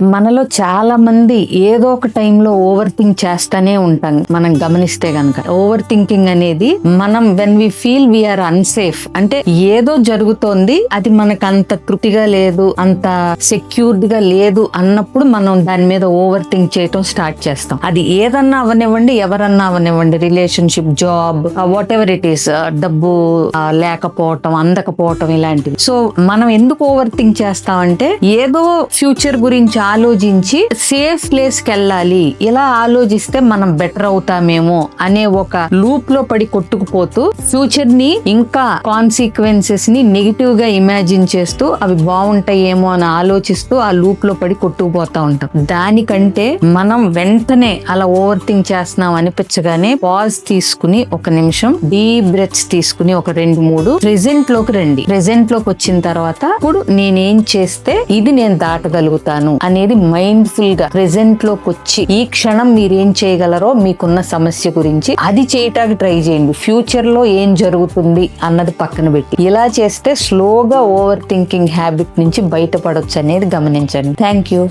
మనలో చాలా మంది ఏదో ఒక టైంలో ఓవర్ థింక్ చేస్తానే ఉంటాం. మనం గమనిస్తే గనక. ఓవర్ థింకింగ్ అనేది మనం when we feel we are unsafe అంటే ఏదో జరుగుతోంది అది మనకు అంత తృప్తిగా లేదు అంత సెక్యూర్డ్గా లేదు అన్నప్పుడు మనం దాని మీద ఓవర్ థింక్ చేయటం స్టార్ట్ చేస్తాం. అది ఏదన్నా అవనివ్వండి ఎవరన్నా అవనివ్వండి relationship job whatever it is డబ్బు uh, లేకపోవటం అందకపోవటం ఇలాంటివి. సో మనం ఎందుకు ఓవర్ థింక్ చేస్తామంటే ఏదో ఫ్యూచర్ గురించి ఆలోచించి సేఫ్ ప్లేస్ వెళ్ళాలి ఇలా ఆలోచిస్తే మనం బెటర్ అవుతామేమో అనే ఒక లూప్లో పడి కొట్టుకుపోతూ ఫ్యూచర్ని ఇంకా కాన్సిక్వెన్సెస్ని నెగిటివ్గా ఇమాజిన్ చేస్తూ అవి బాగుంటాయేమో అని ఆలోచిస్తూ ఆ లూప్లో పడి కొట్టుకుపోతా ఉంటాం. దానికంటే మనం వెంటనే అలా ఓవర్ థింక్ చేస్తున్నాం అనిపించగానే పాజ్ తీసుకుని ఒక నిమిషం డీప్ బ్రెత్స్ తీసుకుని ఒక రెండు మూడు ప్రెసెంట్లోకి రండి. ప్రెసెంట్లోకి వచ్చిన తర్వాత ఇప్పుడు నేనేం చేస్తే ఇది నేను దాటగలుగుతాను అనేది మైండ్ఫుల్గా ప్రెసెంట్లోకి వచ్చి ఈ క్షణం మీరు ఏం చేయగలరో మీకున్న సమస్య గురించి అది చేయటానికి ట్రై చేయండి. ఫ్యూచర్లో ఏం జరుగుతుంది అన్నది పక్కన పెట్టి. ఇలా చేస్తే స్లోగా ఓవర్ థింకింగ్ హ్యాబిట్ నుంచి బయటపడొచ్చు అనేది గమనించండి. Thank you